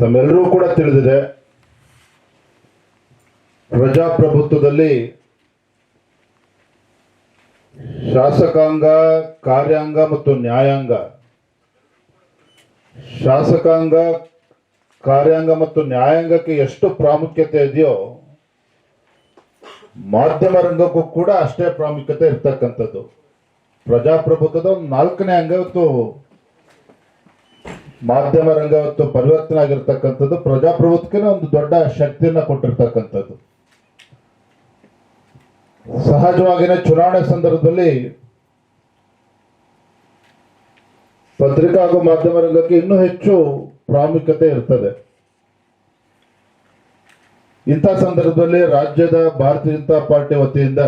ತಮ್ಮೆಲ್ಲರೂ ಕೂಡ ತಿಳಿದಿದೆ. ಪ್ರಜಾಪ್ರಭುತ್ವದಲ್ಲಿ ಶಾಸಕಾಂಗ, ಕಾರ್ಯಾಂಗ ಮತ್ತು ನ್ಯಾಯಾಂಗ. ಶಾಸಕಾಂಗ, ಕಾರ್ಯಾಂಗ ಮತ್ತು ನ್ಯಾಯಾಂಗಕ್ಕೆ ಎಷ್ಟು ಪ್ರಾಮುಖ್ಯತೆ ಇದೆಯೋ, ಮಾಧ್ಯಮ ರಂಗಕ್ಕೂ ಕೂಡ ಅಷ್ಟೇ ಪ್ರಾಮುಖ್ಯತೆ ಇರ್ತಕ್ಕಂಥದ್ದು. ಪ್ರಜಾಪ್ರಭುತ್ವದ ನಾಲ್ಕನೇ ಅಂಗ ಇವತ್ತು ಮಾಧ್ಯಮ ರಂಗ ಇವತ್ತು ಪರಿವರ್ತನೆ ಆಗಿರ್ತಕ್ಕಂಥದ್ದು ಪ್ರಜಾಪ್ರಭುತ್ವಕ್ಕೆ ಒಂದು ದೊಡ್ಡ ಶಕ್ತಿಯನ್ನ ಕೊಟ್ಟಿರ್ತಕ್ಕಂಥದ್ದು. ಸಹಜವಾಗಿನ ಚುನಾವಣೆ ಸಂದರ್ಭದಲ್ಲಿ ಪತ್ರಿಕಾ ಹಾಗೂ ಮಾಧ್ಯಮ ರಂಗಕ್ಕೆ ಇನ್ನೂ ಹೆಚ್ಚು ಪ್ರಾಮುಖ್ಯತೆ ಇರ್ತದೆ. ಇಂಥ ಸಂದರ್ಭದಲ್ಲಿ ರಾಜ್ಯದ ಭಾರತೀಯ ಜನತಾ ಪಾರ್ಟಿ ವತಿಯಿಂದ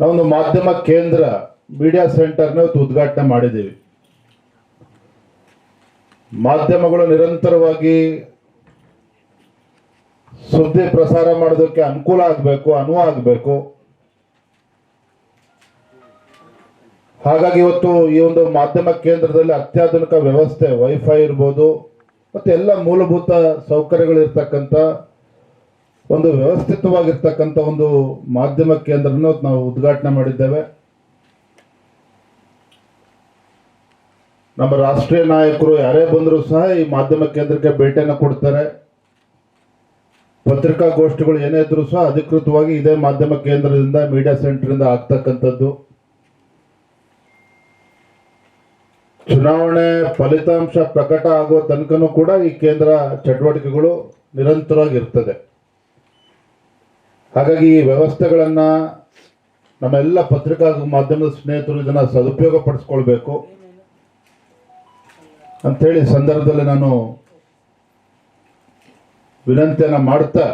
ನಾವೊಂದು ಮಾಧ್ಯಮ ಕೇಂದ್ರ ಮೀಡಿಯಾ ಸೆಂಟರ್ನ ಉದ್ಘಾಟನೆ ಮಾಡಿದ್ದೀವಿ. ಮಾಧ್ಯಮಗಳು ನಿರಂತರವಾಗಿ ಸುದ್ದಿ ಪ್ರಸಾರ ಮಾಡೋದಕ್ಕೆ ಅನುಕೂಲ ಆಗಬೇಕು, ಅನುವು ಆಗಬೇಕು. ಹಾಗಾಗಿ ಇವತ್ತು ಈ ಒಂದು ಮಾಧ್ಯಮ ಕೇಂದ್ರದಲ್ಲಿ ಅತ್ಯಾಧುನಿಕ ವ್ಯವಸ್ಥೆ ವೈಫೈ ಇರ್ಬೋದು, ಮತ್ತೆ ಎಲ್ಲ ಮೂಲಭೂತ ಸೌಕರ್ಯಗಳಿರ್ತಕ್ಕಂತ ಒಂದು ವ್ಯವಸ್ಥಿತವಾಗಿರ್ತಕ್ಕಂಥ ಒಂದು ಮಾಧ್ಯಮ ಕೇಂದ್ರನ ನಾವು ಉದ್ಘಾಟನೆ ಮಾಡಿದ್ದೇವೆ. ನಮ್ಮ ರಾಷ್ಟ್ರೀಯ ನಾಯಕರು ಯಾರೇ ಬಂದರೂ ಸಹ ಈ ಮಾಧ್ಯಮ ಕೇಂದ್ರಕ್ಕೆ ಭೇಟಿಯನ್ನು ಕೊಡ್ತಾರೆ. ಪತ್ರಿಕಾಗೋಷ್ಠಿಗಳು ಏನೇ ಇದ್ರೂ ಸಹ ಅಧಿಕೃತವಾಗಿ ಇದೇ ಮಾಧ್ಯಮ ಕೇಂದ್ರದಿಂದ ಮೀಡಿಯಾ ಸೆಂಟರ್ನಿಂದ ಆಗ್ತಕ್ಕಂಥದ್ದು. ಚುನಾವಣೆ ಫಲಿತಾಂಶ ಪ್ರಕಟ ಆಗುವ ತನಕನೂ ಕೂಡ ಈ ಕೇಂದ್ರ ಚಟುವಟಿಕೆಗಳು ನಿರಂತರವಾಗಿರ್ತದೆ. ಹಾಗಾಗಿ ಈ ವ್ಯವಸ್ಥೆಗಳನ್ನು ನಮ್ಮೆಲ್ಲ ಪತ್ರಿಕಾ ಮಾಧ್ಯಮದ ಸ್ನೇಹಿತರು ಇದನ್ನು ಸದುಪಯೋಗ ಪಡಿಸ್ಕೊಳ್ಬೇಕು. ಅಂತೇಳಿ ಈ ಸಂದರ್ಭದಲ್ಲಿ ನಾನು ವಿನಂತಿಯನ್ನು ಮಾಡ್ತಾ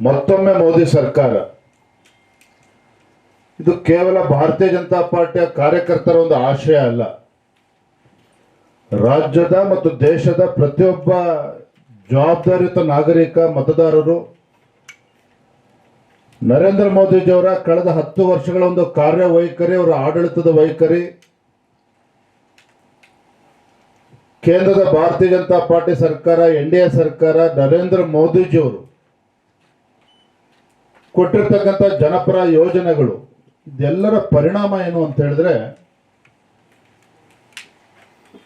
ಮತ್ತೊಮ್ಮೆ ಮೋದಿ ಸರ್ಕಾರ, ಇದು ಕೇವಲ ಭಾರತೀಯ ಜನತಾ ಪಾರ್ಟಿಯ ಕಾರ್ಯಕರ್ತರ ಒಂದು ಆಶಯ ಅಲ್ಲ. ರಾಜ್ಯದ ಮತ್ತು ದೇಶದ ಪ್ರತಿಯೊಬ್ಬ ಜವಾಬ್ದಾರಿಯುತ ನಾಗರಿಕ ಮತದಾರರು ನರೇಂದ್ರ ಮೋದಿಜಿಯವರ ಕಳೆದ ಹತ್ತು ವರ್ಷಗಳ ಒಂದು ಕಾರ್ಯವೈಖರಿ ಅವರ ಆಡಳಿತದ ವೈಖರಿ, ಕೇಂದ್ರದ ಭಾರತೀಯ ಜನತಾ ಪಾರ್ಟಿ ಸರ್ಕಾರ, ಎನ್ ಡಿ ಎ ಸರ್ಕಾರ, ನರೇಂದ್ರ ಮೋದಿಜಿಯವರು ಕೊಟ್ಟಿರ್ತಕ್ಕಂಥ ಜನಪರ ಯೋಜನೆಗಳು, ಇದೆಲ್ಲರ ಪರಿಣಾಮ ಏನು ಅಂತ ಹೇಳಿದ್ರೆ,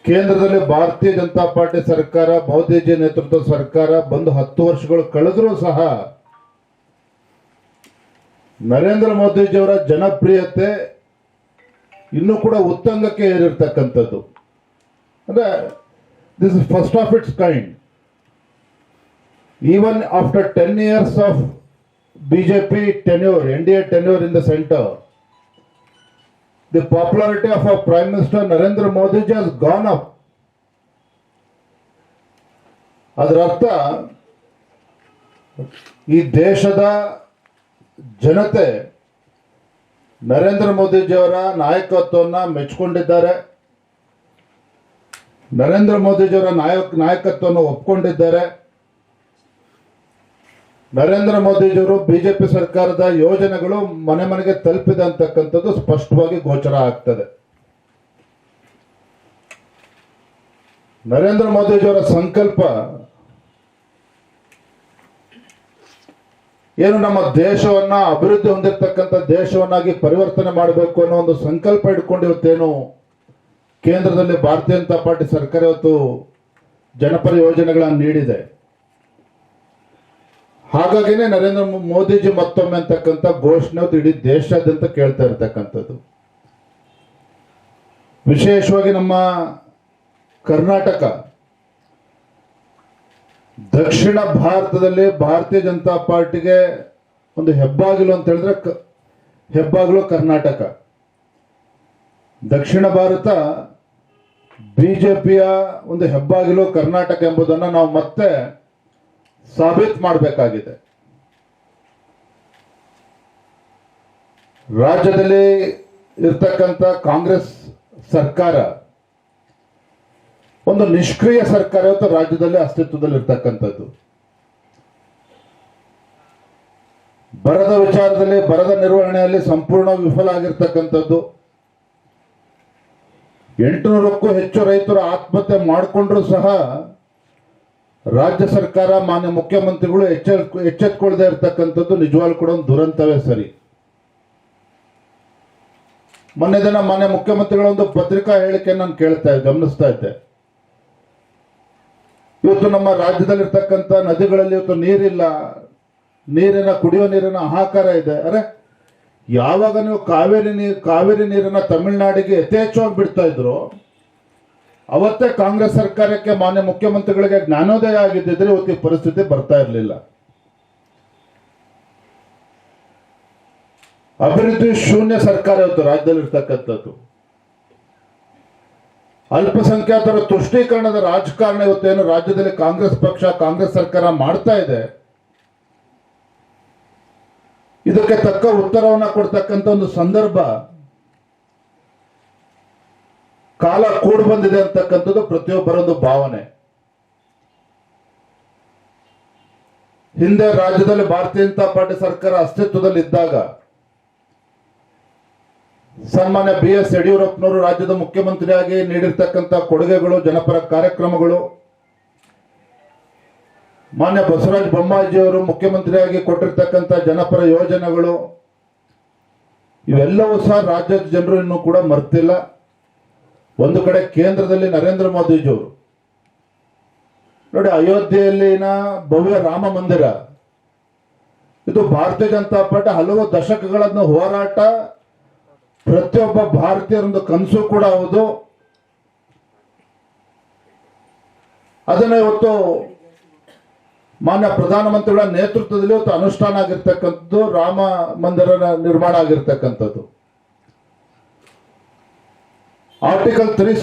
ಕೇಂದ್ರದಲ್ಲಿ ಭಾರತೀಯ ಜನತಾ ಪಾರ್ಟಿ ಸರ್ಕಾರ, ಮೋದಿಜಿ ನೇತೃತ್ವದ ಸರ್ಕಾರ ಬಂದು ಹತ್ತು ವರ್ಷಗಳು ಕಳೆದರೂ ಸಹ ನರೇಂದ್ರ ಮೋದಿಜಿಯವರ ಜನಪ್ರಿಯತೆ ಇನ್ನೂ ಕೂಡ ಉತ್ತಂಗಕ್ಕೆ ಏರಿರ್ತಕ್ಕಂಥದ್ದು. ಅಂದ್ರೆ this is first of its kind even after ten years of BJP tenure N D A tenure in the centre the popularity of our prime minister Narendra Modiji has gone up ಅದರ ಅರ್ಥ ಈ ದೇಶದ ಜನತೆ ನರೇಂದ್ರ ಮೋದಿಜಿಯವರ ನಾಯಕತ್ವವನ್ನು ಮೆಚ್ಚಿಕೊಂಡಿದ್ದಾರೆ. ನರೇಂದ್ರ ಮೋದಿಜಿಯವರ ನಾಯಕ, ನಾಯಕತ್ವವನ್ನು ಒಪ್ಕೊಂಡಿದ್ದಾರೆ. ನರೇಂದ್ರ ಮೋದಿಜಿಯವರು BJP ಸರ್ಕಾರದ ಯೋಜನೆಗಳು ಮನೆ ಮನೆಗೆ ತಲುಪಿದೆ ಅಂತಕ್ಕಂಥದ್ದು ಸ್ಪಷ್ಟವಾಗಿ ಗೋಚರ ಆಗ್ತದೆ. ನರೇಂದ್ರ ಮೋದಿಜಿಯವರ ಸಂಕಲ್ಪ ಏನು ನಮ್ಮ ದೇಶವನ್ನ ಅಭಿವೃದ್ಧಿ ಹೊಂದಿರತಕ್ಕಂತ ದೇಶವನ್ನಾಗಿ ಪರಿವರ್ತನೆ ಮಾಡಬೇಕು ಅನ್ನೋ ಒಂದು ಸಂಕಲ್ಪ ಇಟ್ಕೊಂಡು ಇವತ್ತೇನು ಕೇಂದ್ರದಲ್ಲಿ ಭಾರತೀಯ ಜನತಾ ಪಾರ್ಟಿ ಸರ್ಕಾರ ಇವತ್ತು ಜನಪರ ಯೋಜನೆಗಳನ್ನು ನೀಡಿದೆ. ಹಾಗಾಗಿನೇ ನರೇಂದ್ರ ಮೋದಿಜಿ ಮತ್ತೊಮ್ಮೆ ಅಂತಕ್ಕಂಥ ಘೋಷಣೆ ಇಡೀ ದೇಶಾದ್ಯಂತ ಕೇಳ್ತಾ ಇರತಕ್ಕಂಥದ್ದು. ವಿಶೇಷವಾಗಿ ನಮ್ಮ ಕರ್ನಾಟಕ ದಕ್ಷಿಣ ಭಾರತದಲ್ಲಿ ಭಾರತೀಯ ಜನತಾ ಪಾರ್ಟಿಗೆ ಒಂದು ಹೆಬ್ಬಾಗಿಲು ಅಂತ ಹೇಳಿದ್ರೆ ಹೆಬ್ಬಾಗಿಲು ಕರ್ನಾಟಕ. ದಕ್ಷಿಣ ಭಾರತ ಬಿಜೆಪಿಯ ಒಂದು ಹೆಬ್ಬಾಗಿಲು ಕರ್ನಾಟಕ ಎಂಬುದನ್ನು ನಾವು ಮತ್ತೆ ಸಾಬೀತು ಮಾಡಬೇಕಾಗಿದೆ. ರಾಜ್ಯದಲ್ಲಿ ಇರ್ತಕ್ಕಂಥ ಕಾಂಗ್ರೆಸ್ ಸರ್ಕಾರ ಒಂದು ನಿಷ್ಕ್ರಿಯ ಸರ್ಕಾರ ಇವತ್ತು ರಾಜ್ಯದಲ್ಲಿ ಅಸ್ತಿತ್ವದಲ್ಲಿ ಇರ್ತಕ್ಕಂಥದ್ದು. ಬರದ ವಿಚಾರದಲ್ಲಿ, ಬರದ ನಿರ್ವಹಣೆಯಲ್ಲಿ ಸಂಪೂರ್ಣ ವಿಫಲ ಆಗಿರ್ತಕ್ಕಂಥದ್ದು. ಎಂಟುನೂರಕ್ಕೂ ಹೆಚ್ಚು ರೈತರು ಆತ್ಮಹತ್ಯೆ ಮಾಡಿಕೊಂಡ್ರು ಸಹ ರಾಜ್ಯ ಸರ್ಕಾರ, ಮಾನ್ಯ ಮುಖ್ಯಮಂತ್ರಿಗಳು ಎಚ್ಚ ಎಚ್ಚೆತ್ಕೊಳ್ಳದೆ ಇರತಕ್ಕಂಥದ್ದು ನಿಜವಾಗ್ಲೂ ಕೂಡ ಒಂದು ದುರಂತವೇ ಸರಿ. ಮೊನ್ನೆ ದಿನ ಮಾನ್ಯ ಮುಖ್ಯಮಂತ್ರಿಗಳ ಒಂದು ಪತ್ರಿಕಾ ಹೇಳಿಕೆ ನಾನು ಕೇಳ್ತಾ ಗಮನಿಸ್ತಾ ಇದ್ದೆ. ಇವತ್ತು ನಮ್ಮ ರಾಜ್ಯದಲ್ಲಿರ್ತಕ್ಕಂಥ ನದಿಗಳಲ್ಲಿ ಇವತ್ತು ನೀರಿಲ್ಲ. ನೀರಿನ, ಕುಡಿಯೋ ನೀರಿನ ಹಾಹಾಕಾರ ಇದೆ. ಅರೆ, ಯಾವಾಗ ನೀವು ಕಾವೇರಿ ನೀರು, ಕಾವೇರಿ ನೀರನ್ನ ತಮಿಳುನಾಡಿಗೆ ಯಥೇಚ್ಛವಾಗಿ ಬಿಡ್ತಾ ಇದ್ರು, ಅವತ್ತೇ ಕಾಂಗ್ರೆಸ್ ಸರ್ಕಾರಕ್ಕೆ ಮಾನ್ಯ ಮುಖ್ಯಮಂತ್ರಿಗಳಿಗೆ ಜ್ಞಾನೋದಯ ಆಗಿದ್ದಿದ್ರೆ ಇವತ್ತು ಪರಿಸ್ಥಿತಿ ಬರ್ತಾ ಇರಲಿಲ್ಲ. ಅಭಿವೃದ್ಧಿ ಶೂನ್ಯ ಸರ್ಕಾರ ಇವತ್ತು ರಾಜ್ಯದಲ್ಲಿ ಇರ್ತಕ್ಕಂಥದ್ದು ಅಲ್ಪಸಂಖ್ಯಾತರ ತುಷ್ಟೀಕರಣದ ರಾಜಕಾರಣ ಇವತ್ತೇನು ರಾಜ್ಯದಲ್ಲಿ ಕಾಂಗ್ರೆಸ್ ಪಕ್ಷ, ಕಾಂಗ್ರೆಸ್ ಸರ್ಕಾರ ಮಾಡ್ತಾ ಇದೆ? ಇದಕ್ಕೆ ತಕ್ಕ ಉತ್ತರವನ್ನ ಕೊಡ್ತಕ್ಕಂಥ ಒಂದು ಸಂದರ್ಭ ಕಾಲ ಕೂಡ್ ಬಂದಿದೆ ಅಂತಕ್ಕಂಥದ್ದು ಪ್ರತಿಯೊಬ್ಬರ ಒಂದು ಭಾವನೆ. ಹಿಂದೆ ರಾಜ್ಯದಲ್ಲಿ ಭಾರತೀಯ ಜನತಾ ಪಾರ್ಟಿ ಸರ್ಕಾರ ಅಸ್ತಿತ್ವದಲ್ಲಿ ಇದ್ದಾಗ ಸನ್ಮಾನ್ಯ ಬಿ ಎಸ್ ಯಡಿಯೂರಪ್ಪನವರು ರಾಜ್ಯದ ಮುಖ್ಯಮಂತ್ರಿಯಾಗಿ ನೀಡಿರ್ತಕ್ಕಂಥ ಕೊಡುಗೆಗಳು, ಜನಪರ ಕಾರ್ಯಕ್ರಮಗಳು. ಮಾನ್ಯ ಬಸವರಾಜ ಬೊಮ್ಮಾಜಿಯವರು ಮುಖ್ಯಮಂತ್ರಿಯಾಗಿ ಕೊಟ್ಟಿರ್ತಕ್ಕಂಥ ಜನಪರ ಯೋಜನೆಗಳು. ಇವೆಲ್ಲವೂ ಸಹ ರಾಜ್ಯದ ಜನರು ಇನ್ನೂ ಕೂಡ ಮರ್ತಿಲ್ಲ. ಒಂದು ಕಡೆ ಕೇಂದ್ರದಲ್ಲಿ ನರೇಂದ್ರ ಮೋದಿಜಿಯವರು. ನೋಡಿ, ಅಯೋಧ್ಯೆಯಲ್ಲಿನ ಭವ್ಯ ರಾಮ ಮಂದಿರ. ಇದು ಭಾರತೀಯ ಜನತಾ ಪಾರ್ಟಿ ಹಲವು ದಶಕಗಳನ್ನು ಹೋರಾಟ ಪ್ರತಿಯೊಬ್ಬ ಭಾರತೀಯರೊಂದು ಕನಸು ಕೂಡ ಹೌದು. ಅದನ್ನ ಇವತ್ತು ಮಾನ್ಯ ಪ್ರಧಾನಮಂತ್ರಿಗಳ ನೇತೃತ್ವದಲ್ಲಿ ಇವತ್ತು ಅನುಷ್ಠಾನ ಆಗಿರ್ತಕ್ಕಂಥದ್ದು, ರಾಮ ಮಂದಿರ ನಿರ್ಮಾಣ ಆಗಿರ್ತಕ್ಕಂಥದ್ದು. Article three